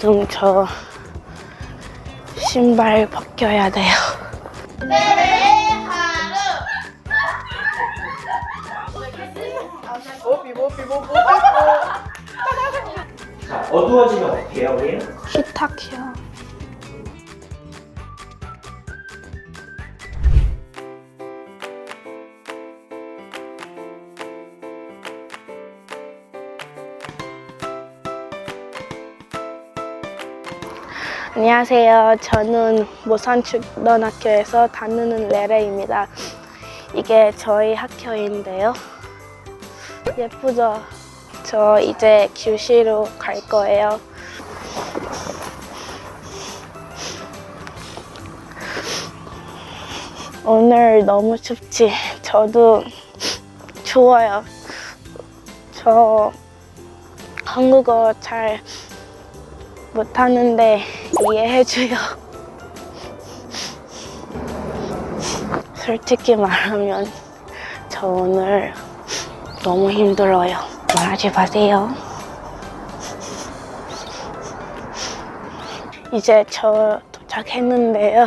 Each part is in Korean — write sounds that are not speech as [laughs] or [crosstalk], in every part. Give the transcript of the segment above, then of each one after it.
지금 저 신발 벗겨야 돼요. 자, 어두워지면 어떻게 해요, 우리? 히타키요. 안녕하세요. 저는 모산초등학교에서 다니는 레레입니다. 이게 저희 학교인데요. 예쁘죠? 저 이제 교실로 갈 거예요. 오늘 너무 춥지? 저도 추워요. 저 한국어 잘 못하는데 이해해줘요. 솔직히 말하면 저 오늘 너무 힘들어요. 말하지 마세요. 이제 저 도착했는데요.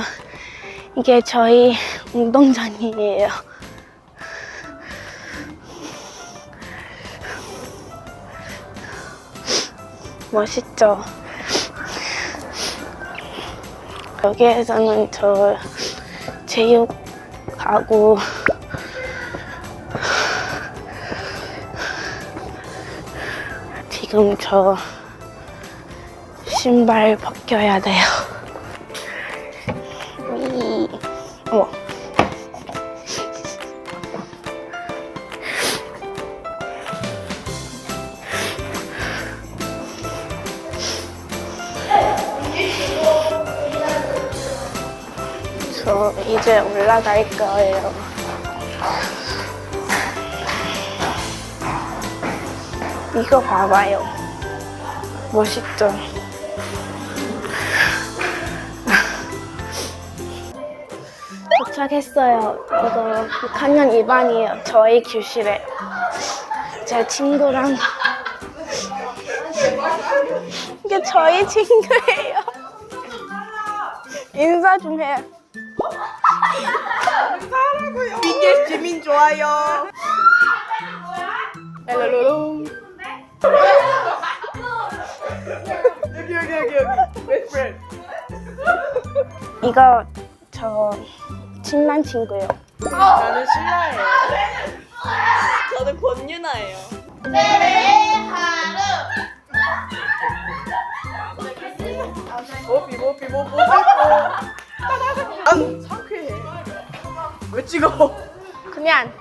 이게 저희 운동장이에요. 멋있죠? 여기에서는 저 체육하고 지금 저 신발 벗겨야 돼요. 저 이제 올라갈 거예요. 이거 봐봐요. 멋있죠? [laughs] 도착했어요. 이거 6학년 2반이에요. 저희 교실에. 제 친구랑. [laughs] 이게 저희 친구예요. [laughs] 인사 좀 해. BTS 지민 좋아요. 랄랄로롱. 여기 여기 여기 여기. Best friend. 이거 저 친한 친구예요. 나는 신라예요. 저는 권유나예요. 뽀삐 뽀삐 뽀삐 뽀삐. 난 상쾌해. 왜 찍어? 그냥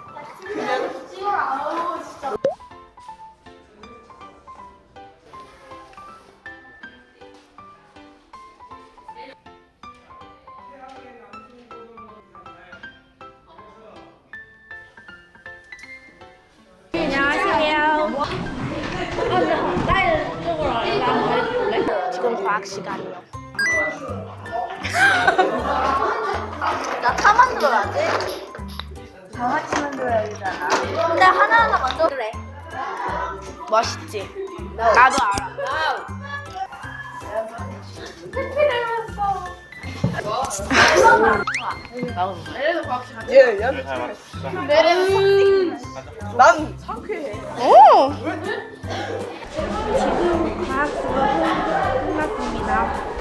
안녕하세요. 지금 과학 시간이요. 나차 만들어야지. 다 같이 만들어야 되잖아. 근데 하나하나 만들어 그래. 멋있지? 나도 알아. 예, 얘는 난 상쾌해. 오! 과학 수업은 끝났습니다.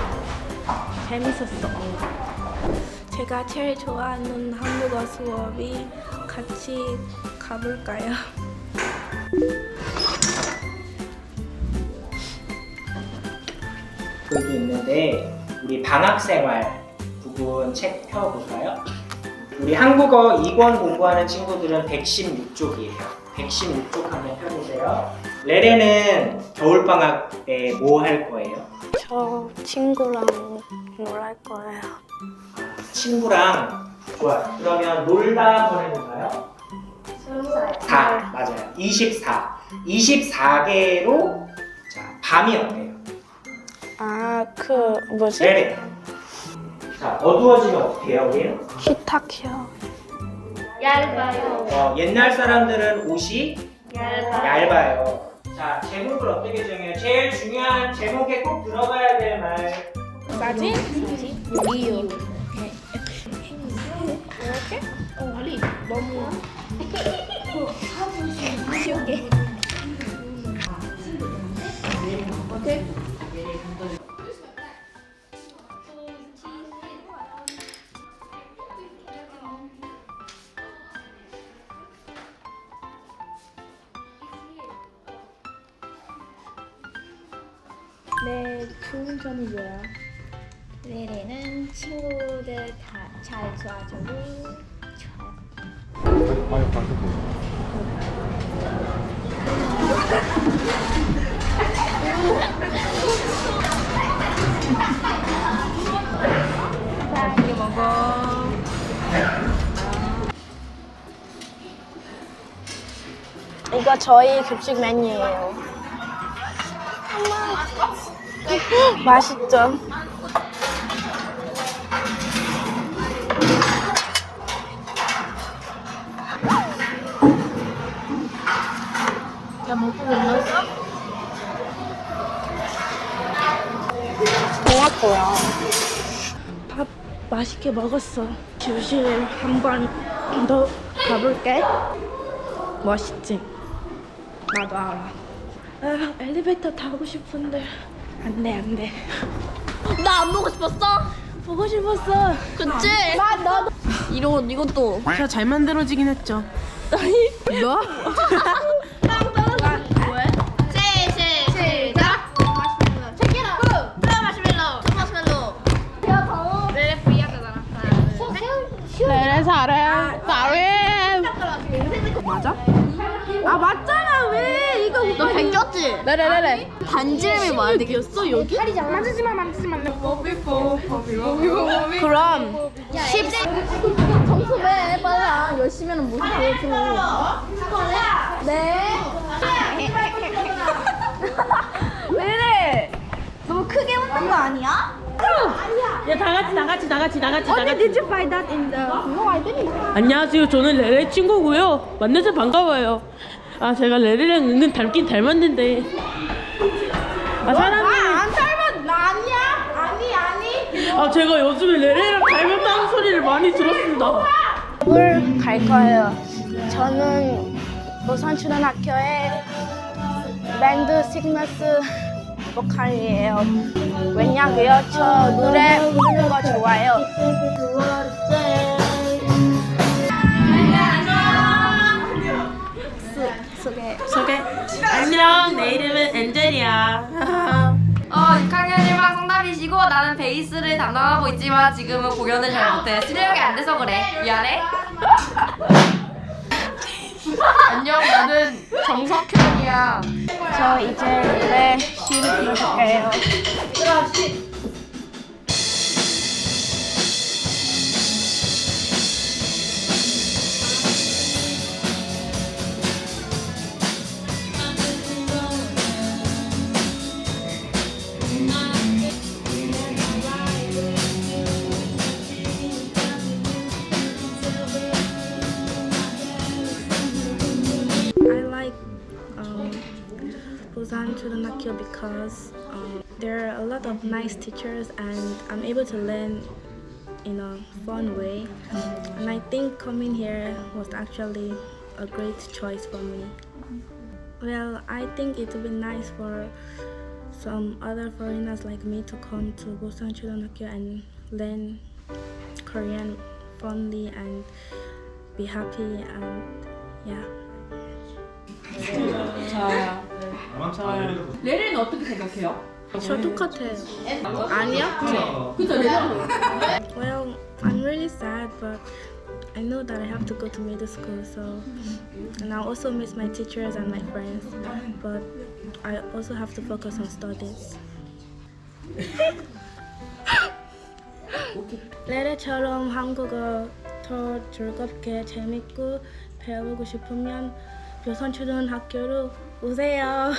재밌었어. 제가 제일 좋아하는 한국어 수업이 같이 가볼까요? 여기 있는데 우리 방학생활 부분 책 펴볼까요? 우리 한국어 2권 공부하는 친구들은 116쪽이에요. 116쪽 하면 펴보세요. 레레는 겨울방학 때 뭐 할 거예요? 저 친구랑 놀할 거예요. 친구랑 좋아요. 그러면 놀다 한번 해볼까요? 4 맞아요. 24. 24개로 자 밤이 어때요? 아, 그 뭐지? 레레. 자 어두워지면 어떻게 해요, 우리? 히타키요. 얇아요. 어, 옛날 사람들은 옷이 얇아. 얇아요. 자, 자, 제목을 어떻게 정해요? 제일 중요한 제목에 꼭 들어가야 될 말. 사진? 이유. 이렇게? 어, 아니 너무 [laughs] 쉬운게. 오케 이. 네, 좋은 점은 뭐야? 레레는 친구들 다 잘 도와주고 좋아요. 아니 방금. 이거 저희 급식 메뉴예요. 맛있죠? 토마토야. 밥 맛있게 먹었어. 교실 한번 더 가볼게. 멋있지? 나도 알아. 아, 엘리베이터 타고 싶은데 안 돼, 안 돼. 나 안 보고 싶었어? 보고 싶었어. 그치? 나 나도. 이런 이것도. 진짜 잘 만들어지긴 했죠. 너? 시, [laughs] 벗겼지? 레레레레. 반지름이 많이 되겠어 여기? 만지지 마, 만지지 마. 그럼 10. 점수 왜 빨라? 열심히 하는 모습 보여줘. 네. [laughs] 왜래? 너무 크게 웃는 거 아니야? 야, 다 같이, 다 같이, 다 같이, 다 같이, 다 언니 같이. did you buy that in the No I didn't 안녕하세요. 저는 레레 친구고요. 만나서 반가워요. 아, 제가 레레랑 은근 닮긴 닮았는데. 아, 사람이. 안 닮은 나 아니야? 아니 아니 아, 제가 요즘에 레레랑 닮았다는 소리를 많이 들었습니다. 뭘갈 거예요. 저는 부산초등학교의 밴드 시그너스 보컬이에요. 왜냐고요? 저 노래 부르는 거 좋아요. 소개. 소개. 안녕. 내 이름은 엔젤이야. [laughs] 어, 6학년이랑 성담이시고 나는 베이스를 담당하고 있지만 지금은 공연을 잘 못해. 실력이 안 돼서 그래. 미안해. [laughs] 안녕, 나는 정석현이야. 저 이제 노래 시를 부를게 Busan Chodanakyo because um, there are a lot of nice teachers and I'm able to learn in a fun way. And I think coming here was actually a great choice for me. Well, I think it would be nice for some other foreigners like me to come to Busan Chodanakyo and learn Korean fondly and be happy and yeah. [laughs] 레리는 어떻게 생각해요? 저 똑같아요. 아니야? 그쵸, 레리. Well, I'm really sad, but I know that I have to go to middle school, so and I also miss my teachers and my friends, but I also have to focus on studies. 레레처럼 한국어 더 즐겁게 재밌고 배우고 싶으면 묘선초등학교로 오세요.